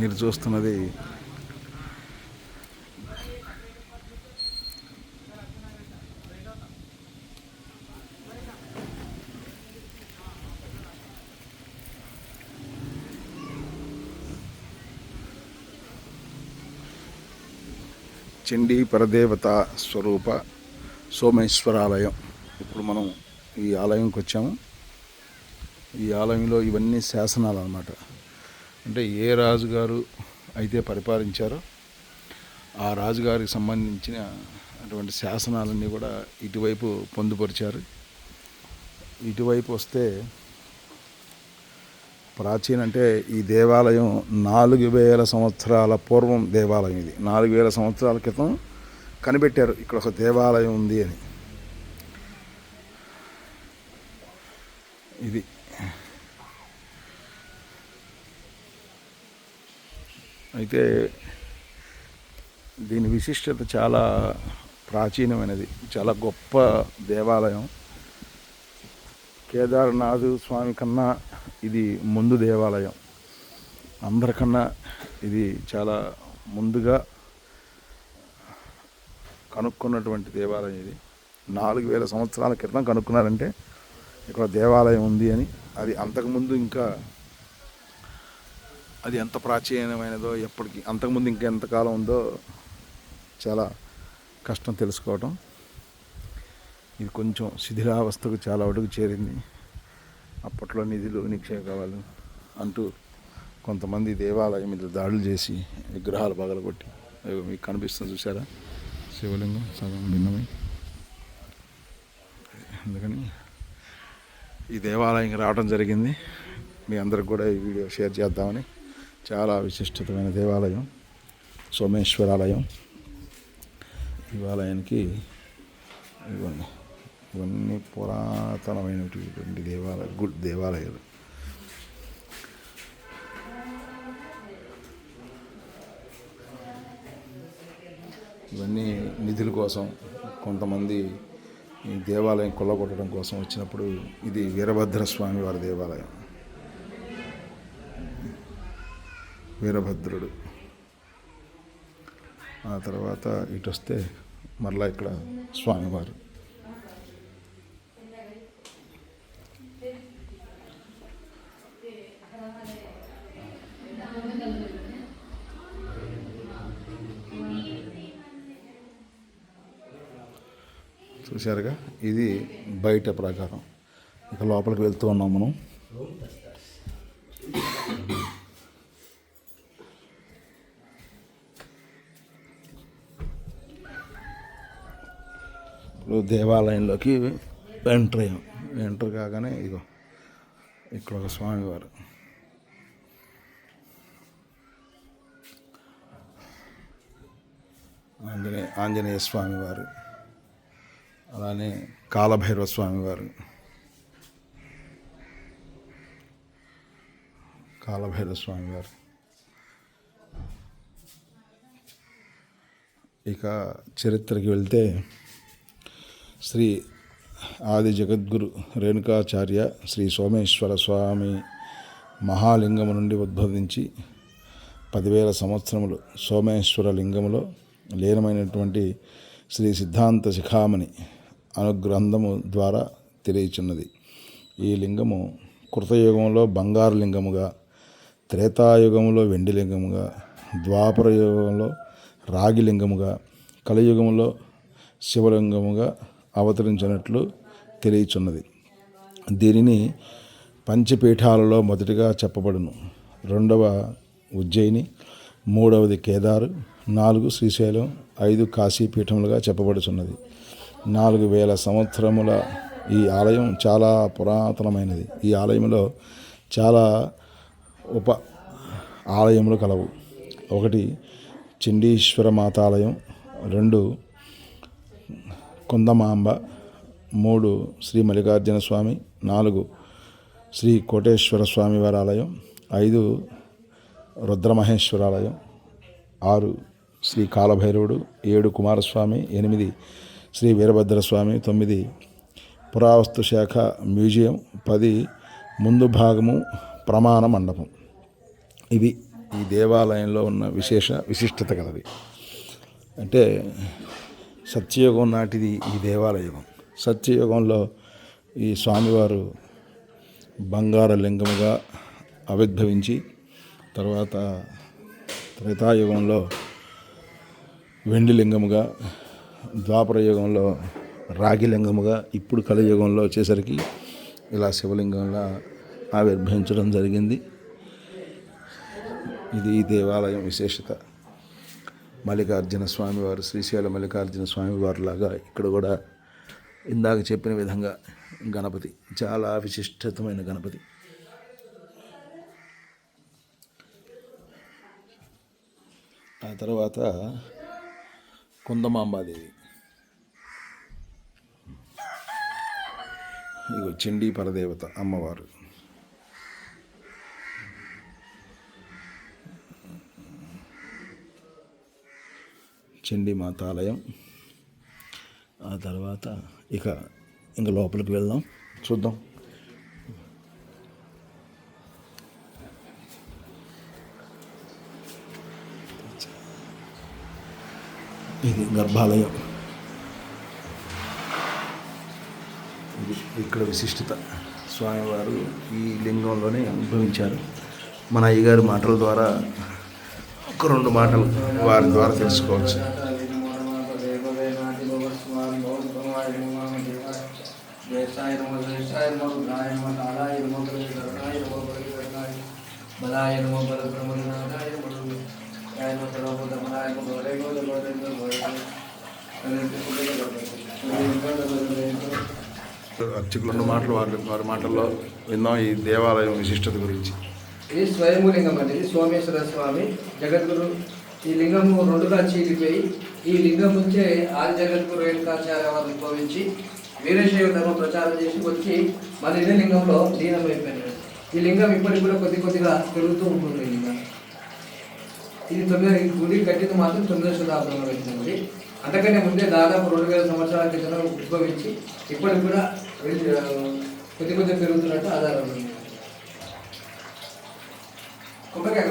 మీరు చూస్తున్నది. చండీ పరదేవత స్వరూప సోమేశ్వరాలయం. ఇప్పుడు మనం ఈ ఆలయంకి వచ్చాము. ఈ ఆలయంలో ఇవన్నీ శాసనాలు అన్నమాట అంటే ఏ రాజుగారు అయితే పరిపాలించారో ఆ రాజుగారికి సంబంధించిన అటువంటి శాసనాలన్నీ కూడా ఇటువైపు పొందుపరిచారు. ఇటువైపు వస్తే ప్రాచీన అంటే ఈ దేవాలయం నాలుగు వేల సంవత్సరాల పూర్వం దేవాలయం ఇది. నాలుగు వేల సంవత్సరాల క్రితం కనిపెట్టారు. ఇక్కడ ఒక దేవాలయం ఉంది అని. ఇది. అయితే దీని విశిష్టత చాలా ప్రాచీనమైనది. చాలా గొప్ప దేవాలయం. కేదార్నాథ్ స్వామి కన్నా ఇది ముందు దేవాలయం. అందరికన్నా ఇది చాలా ముందుగా కనుక్కున్నటువంటి దేవాలయం ఇది. నాలుగు వేల సంవత్సరాల క్రితం కనుక్కున్నారంటే ఇక్కడ దేవాలయం ఉంది అని. అది అంతకుముందు ఇంకా అది ఎంత ప్రాచీనమైనదో ఎప్పటికీ అంతకుముందు ఇంకా ఎంతకాలం ఉందో చాలా కష్టం తెలుసుకోవటం. ఇది కొంచెం శిథిలావస్థకు చాలా అడుగు చేరింది. అప్పట్లో నిధులు నిక్షేపాలు అంటూ కొంతమంది దేవాలయం మీద దాడులు చేసి విగ్రహాలు పగలగొట్టి మీకు కనిపిస్తుంది చూసారా శివలింగం సగం భిన్నమై. అందుకని ఈ దేవాలయంకి రావడం జరిగింది. మీ అందరికి కూడా ఈ వీడియో షేర్ చేద్దామని చాలా విశిష్టమైన దేవాలయం సోమేశ్వరాలయం. దేవాలయానికి ఇవన్నీ ఇవన్నీ పురాతనమైనటువంటి దేవాలయ గుడ్ దేవాలయాలు. ఇవన్నీ నిధుల కోసం కొంతమంది ఈ దేవాలయం కొల్లగొట్టడం కోసం వచ్చినప్పుడు ఇది వీరభద్ర స్వామి వారి దేవాలయం. వీరభద్రుడు. ఆ తర్వాత ఇటు వస్తే మరలా ఇక్కడ స్వామివారు. చూశారుగా? ఇది బయట ప్రకారం. ఇక లోపలికి వెళ్తూ ఉన్నాం మనం ఇప్పుడు దేవాలయంలోకి ఎంటర్ అయ్యాం. ఎంటర్ కాగానే ఇగో ఇక్కడ ఒక స్వామివారు. ఆంజనేయ ఆంజనేయ స్వామివారు. అలానే కాలభైరవ స్వామివారు. కాలభైరవ స్వామివారు. ఇక చరిత్రకి వెళ్తే శ్రీ ఆది జగద్గురు రేణుకాచార్య శ్రీ సోమేశ్వర స్వామి మహాలింగము నుండి ఉద్భవించి పదివేల సంవత్సరములు సోమేశ్వర లింగములో లీనమైనటువంటి శ్రీ సిద్ధాంత శిఖామణి అనుగ్రంథము ద్వారా తెలియచున్నది. ఈ లింగము కృతయుగంలో బంగారు లింగముగా త్రేతాయుగంలో వెండి లింగముగా ద్వాపర యుగంలో రాగి లింగముగా కలియుగంలో శివలింగముగా అవతరించినట్లు తెలియచున్నది. దీనిని పంచపీఠాలలో మొదటిగా చెప్పబడును. రెండవ ఉజ్జయిని మూడవది కేదారు నాలుగు శ్రీశైలం ఐదు కాశీపీఠములుగా చెప్పబడుచున్నది. నాలుగు వేల సంవత్సరముల ఈ ఆలయం చాలా పురాతనమైనది. ఈ ఆలయంలో చాలా ఉప ఆలయములు కలవు. ఒకటి చండీశ్వర మాతాలయం రెండు కుందమాంబ మూడు శ్రీ మల్లికార్జున స్వామి నాలుగు శ్రీ కోటేశ్వర స్వామి వారి ఆలయం ఐదు రుద్రమహేశ్వరాలయం ఆరు శ్రీ కాలభైరవుడు ఏడు కుమారస్వామి ఎనిమిది శ్రీ వీరభద్రస్వామి తొమ్మిది పురావస్తు శాఖ మ్యూజియం పది ముందు భాగము ప్రమాణ మండపం. ఇవి ఈ దేవాలయంలో ఉన్న విశేష విశిష్టత కలది అంటే సత్యయుగం నాటిది ఈ దేవాలయం సత్యయుగంలో ఈ స్వామివారు బంగార లింగముగా ఆవిర్భవించి తర్వాత త్రేతాయుగంలో వెండి లింగముగా ద్వాపర యుగంలో రాగి లింగముగా ఇప్పుడు కలియుగంలో వచ్చేసరికి ఇలా శివలింగంలా ఆవిర్భవించడం జరిగింది. ఇది దేవాలయం విశేషత. మల్లికార్జున స్వామివారు శ్రీశైల మల్లికార్జున స్వామివారు లాగా ఇక్కడ కూడా ఇందాక చెప్పిన విధంగా గణపతి చాలా విశిష్టతమైన గణపతి. ఆ తర్వాత కుందమాంబాదేవి. ఇగో చండీ పరదేవత అమ్మవారు. చండీ మాతాలయం. ఆ తర్వాత ఇక ఇంకా లోపలికి వెళ్దాం. చూద్దాం. ఇది గర్భాలయం. ఇది ఇక్కడ విశిష్టత. స్వామివారు ఈ లింగంలోనే అనుభవించారు. మన అయ్యగారి మాటల ద్వారా ఒక రెండు మాటలు వారి ద్వారా తెలుసుకోవచ్చు. గోదేంద్ర అర్చకులు రెండు మాటలు వారి వారి మాటల్లో విన్నాం ఈ దేవాలయం విశిష్టత గురించి. ఇది స్వయంభూ అండి. ఇది సోమేశ్వర స్వామి జగద్గురు. ఈ లింగము రెండుగా చీలిపోయి ఈ లింగం నుంచే ఆది జగద్గురు రేణుకాచార్య వారు ఉద్భవించి వీరశైవ ధర్మం ప్రచారం చేసి వచ్చి మళ్ళీ ఇదే లింగంలో లీనమైపోయినాడు ఈ లింగం ఇప్పటికి కూడా కొద్ది కొద్దిగా పెరుగుతూ ఉంటుంది ఈ లింగం. ఇది తొమ్మిది గుడి కట్టింది మాత్రం తొమ్మిదో శతాబ్దంలో కట్టిన గుడి. అంతకంటే ముందే దాదాపు రెండు వేల సంవత్సరాల క్రితం ఉద్భవించి ఇప్పటికి కూడా కొద్ది కొద్ది పెరుగుతున్నట్టు ఆధారం ఉంది. కొబ్బరికాయ